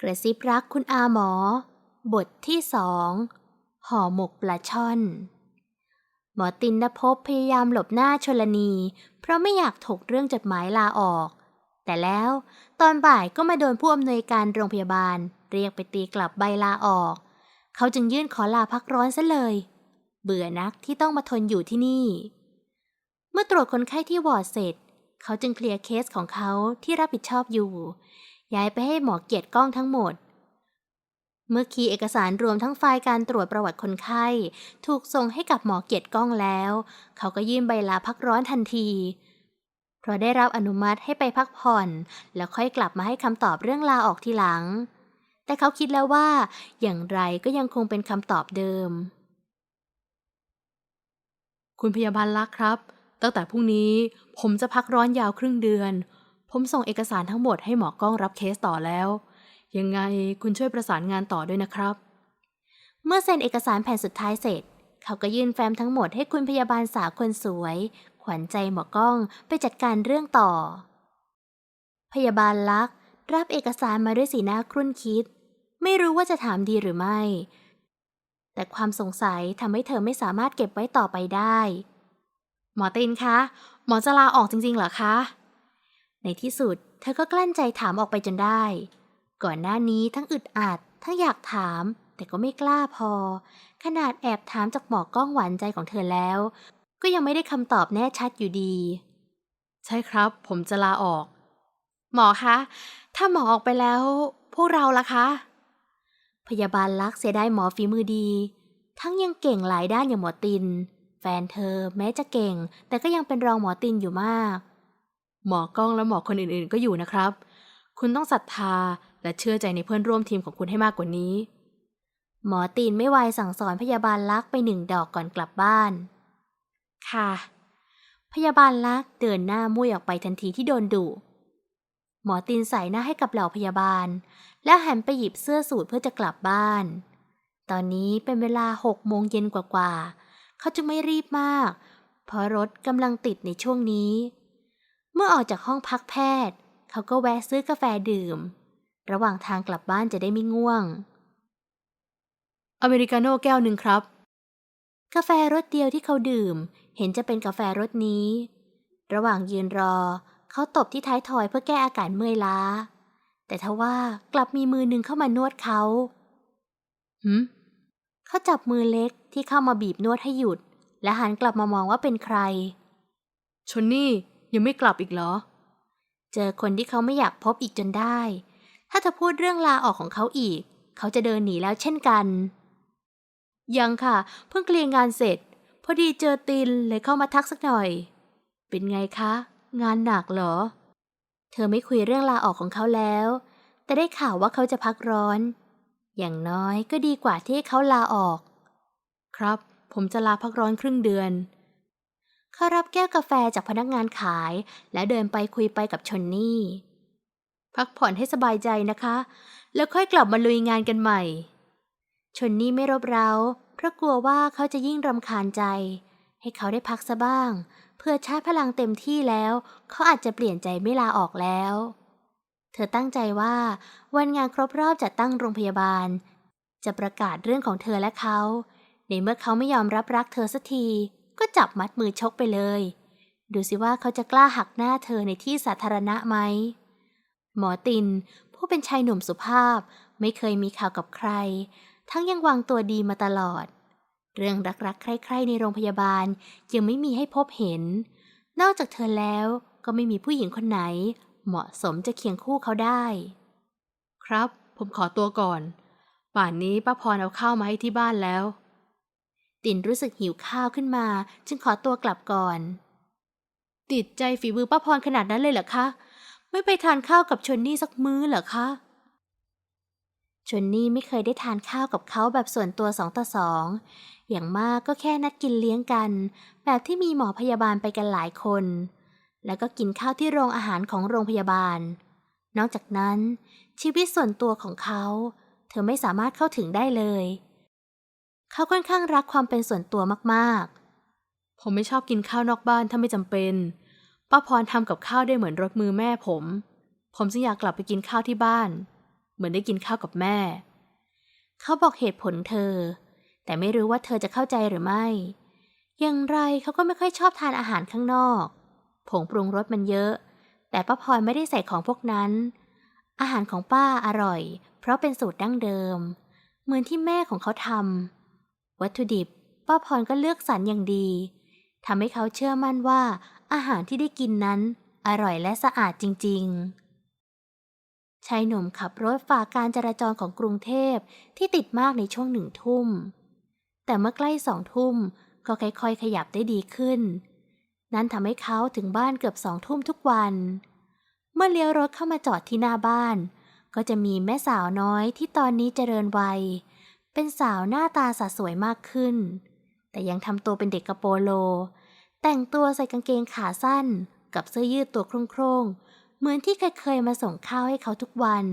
กระซิบรักคุณอาหมอ บทที่สองห่อหมกปลาช่อน หมอตินนภพพยายามหลบหน้าชลนี เพราะไม่อยากถกเรื่องจดหมายลาออก แต่แล้วตอนบ่ายก็มาโดนผู้อำนวยการโรงพยาบาล เรียกไปตีกลับใบลาออก เขาจึงยื่นขอลาพักร้อนซะเลย เบื่อนักที่ต้องมาทนอยู่ที่นี่ เมื่อตรวจคนไข้ที่วอร์ดเสร็จ เขาจึงเคลียร์เคสของเขาที่รับผิดชอบอยู่ ย้ายไปให้หมอเกียรติกล้องทั้งหมด เมื่อคีย์เอกสารรวมทั้งไฟล์การตรวจประวัติคนไข้ ถูกส่งให้กับหมอเกียรติกล้องแล้ว เขาก็ยื่นใบลาพักร้อนทันที เพราะได้รับอนุมัติให้ไปพักผ่อน แล้วค่อยกลับมาให้คำตอบเรื่องลาออกทีหลัง แต่เขาคิดแล้วว่า อย่างไรก็ยังคงเป็นคำตอบเดิม คุณพยาบาลลักครับ ตั้งแต่พรุ่งนี้ผมจะพักร้อนยาวครึ่งเดือน ผมส่งเอกสารทั้งหมดให้หมอกล้องรับเคสต่อแล้ว ยังไงคุณช่วยประสานงานต่อด้วยนะครับ เมื่อเซ็นเอกสารแผ่นสุดท้ายเสร็จ เขาก็ยื่นแฟ้มทั้งหมดให้คุณพยาบาลสาวคนสวย ขวัญใจหมอกล้องไปจัดการเรื่องต่อ พยาบาลลักษ์รับเอกสารมาด้วยสีหน้าครุ่นคิด ไม่รู้ว่าจะถามดีหรือไม่ แต่ความสงสัยทำให้เธอไม่สามารถเก็บไว้ต่อไปได้ หมอตินคะ หมอจะลาออกจริงๆเหรอคะ ในที่สุด เธอก็กลั้นใจถามออกไปจนได้ ก่อนหน้านี้ทั้งอึดอัด ทั้งอยากถาม แต่ก็ไม่กล้าพอ ขนาดแอบถามจากหมอกล้องหวานใจของเธอแล้ว ก็ยังไม่ได้คำตอบแน่ชัดอยู่ดี ใช่ครับ ผมจะลาออก หมอคะ ถ้าหมอออกไปแล้ว พวกเราล่ะคะ พยาบาลลักษณ์เสียดายหมอฝีมือดี ทั้งยังเก่งหลายด้านอย่างหมอตินแฟนเธอแม้จะเก่ง แต่ก็ยังเป็นรองหมอตินอยู่มาก หมอกล้องและหมอคนอื่นๆก็อยู่นะครับ คุณต้องศรัทธาและเชื่อใจในเพื่อนร่วมทีมของคุณให้มากกว่านี้ หมอตีนไม่ไวสั่งสอนพยาบาลลักษ์ไปหนึ่งดอกก่อนกลับบ้าน ค่ะ พยาบาลลักษ์เดินหน้ามุ่ยออกไปทันทีที่โดนดุหมอตีนใส่หน้าให้กับเหล่าพยาบาล แล้วหันไปหยิบเสื้อสูทเพื่อจะกลับบ้าน ตอนนี้เป็นเวลาหกโมงเย็นกว่าๆเขาจึงไม่รีบมาก เพราะรถกำลังติดในช่วงนี้ เมื่อออกจากห้องพักแพทย์ เขาก็แวะซื้อกาแฟดื่ม ระหว่างทางกลับบ้านจะได้ไม่ง่วง อเมริกาโน่แก้วหนึ่งครับ กาแฟรสเดียวที่เขาดื่ม เห็นจะเป็นกาแฟรสนี้ ระหว่างยืนรอ เขาตบที่ท้ายทอยเพื่อแก้อาการเมื่อยล้า แต่ทว่ากลับมีมือหนึ่งเข้ามานวดเขาหืมเขาจับมือเล็กที่เข้ามาบีบนวดให้หยุด และหันกลับมามองว่าเป็นใคร ชนนี่ ยังไม่กลับอีกเหรอ เจอคนที่เขาไม่อยากพบอีกจนได้ ถ้าจะพูดเรื่องลาออกของเขาอีก เขาจะเดินหนีแล้วเช่นกัน ยังค่ะ เพิ่งเคลียร์งานเสร็จ พอดีเจอตินเลยเข้ามาทักสักหน่อย เป็นไงคะ งานหนักเหรอ เธอไม่คุยเรื่องลาออกของเขาแล้ว แต่ได้ข่าวว่าเขาจะพักร้อน อย่างน้อยก็ดีกว่าที่ให้เขาลาออก ครับ ผมจะลาพักร้อนครึ่งเดือน เขารับแก้วกาแฟจากพนักงานขาย และเดินไปคุยไปกับชนนี่ พักผ่อนให้สบายใจนะคะ แล้วค่อยกลับมาลุยงานกันใหม่ ชนนี่ไม่รบเร้า เพราะกลัวว่าเขาจะยิ่งรำคาญใจ ให้เขาได้พักซะบ้าง เพื่อชาร์จพลังเต็มที่แล้ว เขาอาจจะเปลี่ยนใจไม่ลาออกแล้ว เธอตั้งใจว่าวันงานครบรอบจัดตั้งโรงพยาบาล จะประกาศเรื่องของเธอและเขาในเมื่อเขาไม่ยอมรับรักเธอสักที ก็จับมัดมือชกไปเลย ดูสิว่าเขาจะกล้าหักหน้าเธอในที่สาธารณะไหม หมอติน ผู้เป็นชายหนุ่มสุภาพไม่เคยมีข่าวกับใคร ทั้งยังวางตัวดีมาตลอด เรื่องรักๆ ใคร่ๆ ในโรงพยาบาลยังไม่มีให้พบเห็น นอกจากเธอแล้วก็ไม่มีผู้หญิงคนไหน เหมาะสมจะเคียงคู่เขาได้ ครับ ผมขอตัวก่อน ป่านนี้ป้าพรเอาข้าวมาให้ที่บ้านแล้ว ตินรู้สึกหิวข้าวขึ้นมา จึงขอตัวกลับก่อน ติดใจฝีมือป้าพรขนาดนั้นเลยเหรอคะ ไม่ไปทานข้าวกับชนนี่สักมื้อเหรอคะชนนี่ไม่เคยได้ทานข้าวกับเขาแบบส่วนตัวสองต่อสอง อย่างมากก็แค่นัดกินเลี้ยงกัน แบบที่มีหมอพยาบาลไปกันหลายคน แล้วก็กินข้าวที่โรงอาหารของโรงพยาบาล นอกจากนั้น ชีวิตส่วนตัวของเขา เธอไม่สามารถเข้าถึงได้เลย เขาค่อนข้างรักความเป็นส่วนตัวมากๆ ผมไม่ชอบกินข้าวนอกบ้านถ้าไม่จำเป็น ป้าพรทำกับข้าวได้เหมือนรสมือแม่ผม ผมจึงอยากกลับไปกินข้าวที่บ้าน เหมือนได้กินข้าวกับแม่ เขาบอกเหตุผลเธอ แต่ไม่รู้ว่าเธอจะเข้าใจหรือไม่ อย่างไรเขาก็ไม่ค่อยชอบทานอาหารข้างนอก ผงปรุงรสมันเยอะ แต่ป้าพรไม่ได้ใส่ของพวกนั้น อาหารของป้าอร่อย เพราะเป็นสูตรดั้งเดิม เหมือนที่แม่ของเขาทำ วัตถุดิบป้าพรก็เลือกสรรอย่างดีทำให้เขาเชื่อมั่นว่าอาหารที่ได้กินนั้น อร่อยและสะอาดจริง ๆ ชายหนุ่มขับรถฝ่าการจราจรของกรุงเทพที่ติดมากในช่วงหนึ่งทุ่ม แต่เมื่อใกล้สองทุ่มก็ค่อยๆ ขยับได้ดีขึ้น นั้นทำให้เขาถึงบ้านเกือบสองทุ่มทุกวัน เมื่อเลี้ยวรถเข้ามาจอดที่หน้าบ้าน ก็จะมีแม่สาวน้อยที่ตอนนี้เจริญวัย เป็นสาวหน้าตาสะสวยมากขึ้น แต่ยังทำตัวเป็นเด็กกระโปโล แต่งตัวใส่กางเกงขาสั้น กับเสื้อยืดตัวโครงๆ เหมือนที่เคยๆมาส่งข้าวให้เขาทุกวัน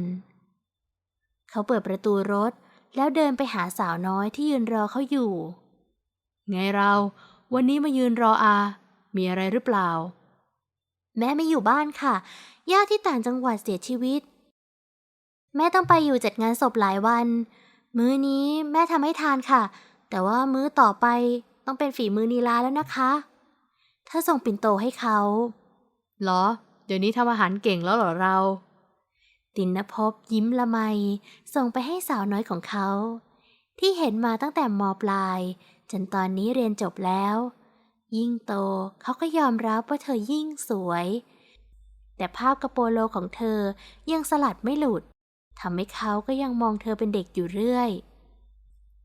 เขาเปิดประตูรถแล้วเดินไปหาสาวน้อยที่ยืนรอเขาอยู่ ไงเรา วันนี้มายืนรออา มีอะไรหรือเปล่า แม่ไม่อยู่บ้านค่ะ ย่าที่ต่างจังหวัดเสียชีวิต แม่ต้องไปอยู่จัดงานศพหลายวัน มื้อนี้แม่ทำให้ทานค่ะ แต่ว่ามื้อต่อไปต้องเป็นฝีมือนีลาแล้วนะคะเธอส่งปิ่นโตให้เขาเหรอ เดี๋ยวนี้ทำอาหารเก่งแล้วเหรอเรา ตินนภพยิ้มละไม ส่งไปให้สาวน้อยของเขา ที่เห็นมาตั้งแต่มปลาย จนตอนนี้เรียนจบแล้ว ยิ่งโตเขาก็ยอมรับว่าเธอยิ่งสวย แต่ภาพกระโปโลของเธอยังสลัดไม่หลุด ทำให้เขาก็ยังมองเธอเป็นเด็กอยู่เรื่อย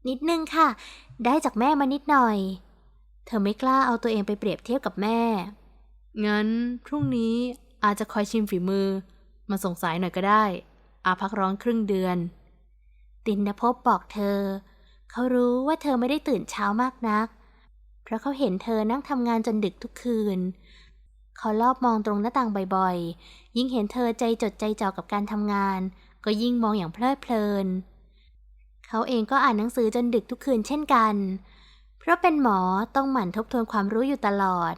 นิดนึงค่ะ ได้จากแม่มานิดหน่อย เธอไม่กล้าเอาตัวเองไปเปรียบเทียบกับแม่ งั้นพรุ่งนี้อาจจะคอยชิมฝีมือ มาส่งสายหน่อยก็ได้ อาพักร้อนครึ่งเดือน ตินภพบอกเธอ เขารู้ว่าเธอไม่ได้ตื่นเช้ามากนัก เพราะเขาเห็นเธอนั่งทำงานจนดึกทุกคืนเขารอบมองตรงหน้าต่างบ่อยๆ ยิ่งเห็นเธอใจจดใจจ่อกับการทำงาน ก็ยิ่งมองอย่างเพลิดเพลิน เขาเองก็อ่านหนังสือจนดึกทุกคืนเช่นกัน เพราะเป็นหมอต้องหมั่นทบทวนความรู้อยู่ตลอด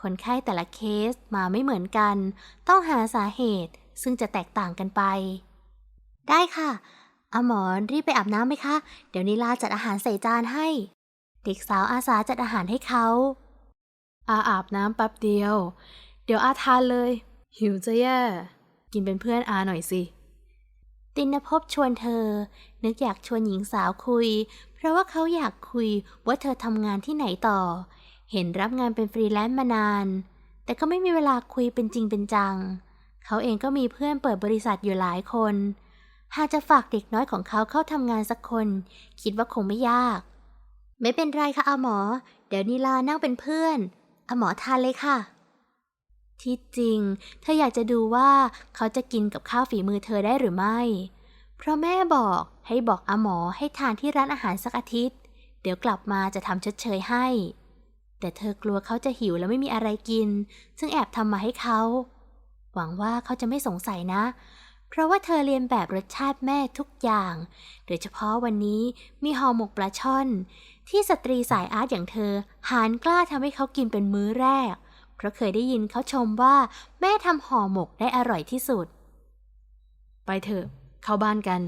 คนไข้แต่ละเคสมาไม่เหมือนกัน ต้องหาสาเหตุซึ่งจะแตกต่างกันไป ได้ค่ะอาหมอรีบไปอาบน้ำไหมคะ เดี๋ยวนิลาจัดอาหารใส่จานให้ เด็กสาวอาสาจัดอาหารให้เขา อาอาบน้ำแป๊บเดียว เดี๋ยวอาทานเลย หิวจะแย่ กินเป็นเพื่อนอาหน่อยสิ ตินภพชวนเธอ นึกอยากชวนหญิงสาวคุย เพราะว่าเขาอยากคุยว่าเธอทำงานที่ไหนต่อ เห็นรับงานเป็นฟรีแลนซ์มานาน แต่ก็ไม่มีเวลาคุยเป็นจริงเป็นจัง เขาเองก็มีเพื่อนเปิดบริษัทอยู่หลายคน หากจะฝากเด็กน้อยของเขาเข้าทำงานสักคน คิดว่าคงไม่ยาก ไม่เป็นไรค่ะอาหมอ เดี๋ยวนิลานั่งเป็นเพื่อนอาหมอทานเลยค่ะ ที่จริง เธออยากจะดูว่าเขาจะกินกับข้าวฝีมือเธอได้หรือไม่ เพราะแม่บอกให้บอกอาหมอให้ทานที่ร้านอาหารสักอาทิตย์ เดี๋ยวกลับมาจะทำชดเชยให้ แต่เธอกลัวเขาจะหิวแล้วไม่มีอะไรกินจึงแอบทำมาให้เขา หวังว่าเขาจะไม่สงสัยนะ เพราะว่าเธอเรียนแบบรสชาติแม่ทุกอย่าง โดยเฉพาะวันนี้มีห่อหมกปลาช่อน ที่สตรีสายอาร์ตอย่างเธอหารกล้าทำให้เขากินเป็นมื้อแรกเราะเคยได้ยินเขาชมว่าแม่ทำห่อหมกได้อร่อยที่สุด ไปเถอะ เข้าบ้านกัน